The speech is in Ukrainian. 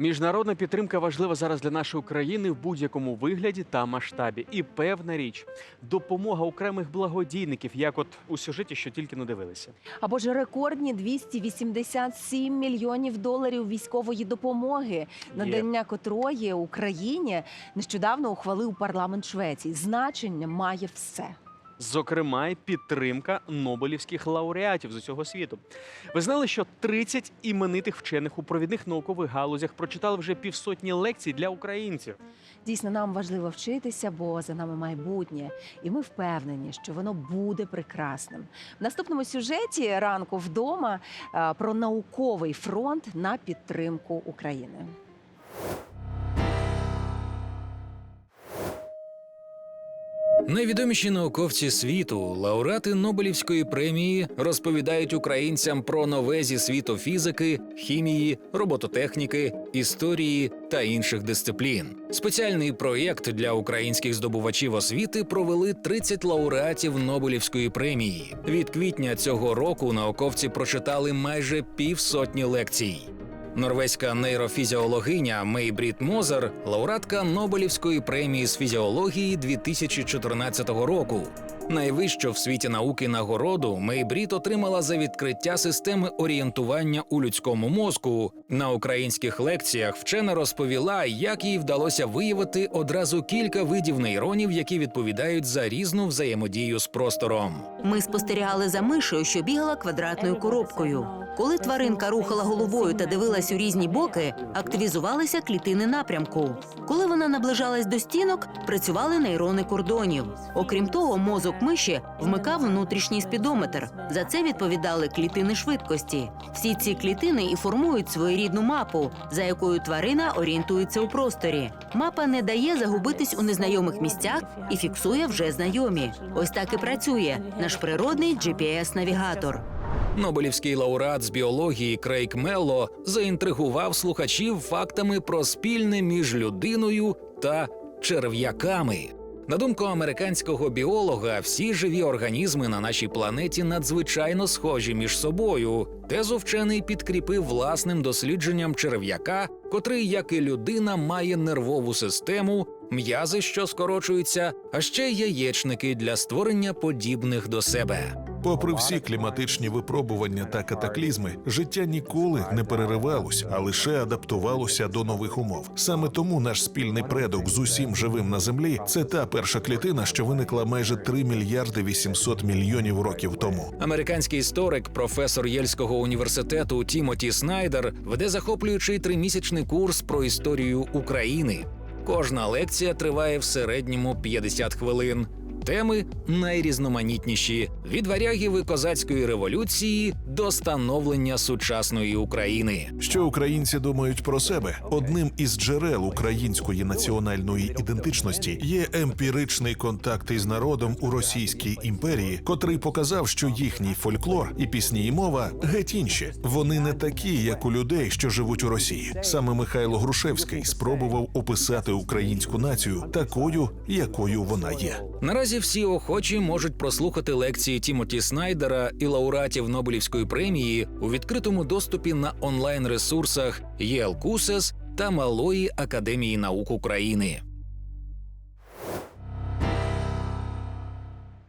Міжнародна підтримка важлива зараз для нашої країни в будь-якому вигляді та масштабі. І певна річ, допомога окремих благодійників, як от у сюжеті, що тільки не дивилися. Або ж рекордні 287 мільйонів доларів військової допомоги, надання котрої Україні нещодавно ухвалив парламент Швеції. Значення має все. Зокрема, й підтримка нобелівських лауреатів з усього світу. Ви знали, що 30 іменитих вчених у провідних наукових галузях прочитали вже півсотні лекцій для українців. Дійсно, нам важливо вчитися, бо за нами майбутнє, і ми впевнені, що воно буде прекрасним. В наступному сюжеті ранку вдома е, про науковий фронт на підтримку України. Найвідоміші науковці світу, лауреати Нобелівської премії, розповідають українцям про нове зі світу фізики, хімії, робототехніки, історії та інших дисциплін. Спеціальний проєкт для українських здобувачів освіти провели 30 лауреатів Нобелівської премії. Від квітня цього року науковці прочитали майже півсотні лекцій. Норвезька нейрофізіологиня Мейбріт Мозер, лауреатка Нобелівської премії з фізіології 2014 року. Найвищу в світі науки нагороду Мейбріт отримала за відкриття системи орієнтування у людському мозку. На українських лекціях вчена розповіла, як їй вдалося виявити одразу кілька видів нейронів, які відповідають за різну взаємодію з простором. Ми спостерігали за мишею, що бігала квадратною коробкою. Коли тваринка рухала головою та дивилась у різні боки, активізувалися клітини напрямку. Коли вона наближалась до стінок, працювали нейрони кордонів. Окрім того, мозок миші вмикав внутрішній спідометр. За це відповідали клітини швидкості. Всі ці клітини і формують своєрідну мапу, за якою тварина орієнтується у просторі. Мапа не дає загубитись у незнайомих місцях і фіксує вже знайомі. Ось так і працює наш природний GPS-навігатор. Нобелівський лауреат з біології Крейг Мелло заінтригував слухачів фактами про спільне між людиною та черв'яками. На думку американського біолога, всі живі організми на нашій планеті надзвичайно схожі між собою. Тезу вчений підкріпив власним дослідженням черв'яка, котрий, як і людина, має нервову систему, м'язи, що скорочуються, а ще яєчники для створення подібних до себе. Попри всі кліматичні випробування та катаклізми, життя ніколи не переривалось, а лише адаптувалося до нових умов. Саме тому наш спільний предок з усім живим на землі це та перша клітина, що виникла майже 3 мільярди 800 мільйонів років тому. Американський історик, професор Єльського університету Тімоті Снайдер веде захоплюючий тримісячний курс про історію України. Кожна лекція триває в середньому 50 хвилин. Теми найрізноманітніші від варягів і козацької революції до становлення сучасної України. Що українці думають про себе? Одним із джерел української національної ідентичності є емпіричний контакт із народом у Російській імперії, котрий показав, що їхній фольклор і пісні і мова геть інші. Вони не такі, як у людей, що живуть у Росії. Саме Михайло Грушевський спробував описати українську націю такою, якою вона є. Наразі всі охочі можуть прослухати лекції Тімоті Снайдера і лауреатів Нобелівської премії у відкритому доступі на онлайн ресурсах ЄЛКУСЕС та Малої академії наук України.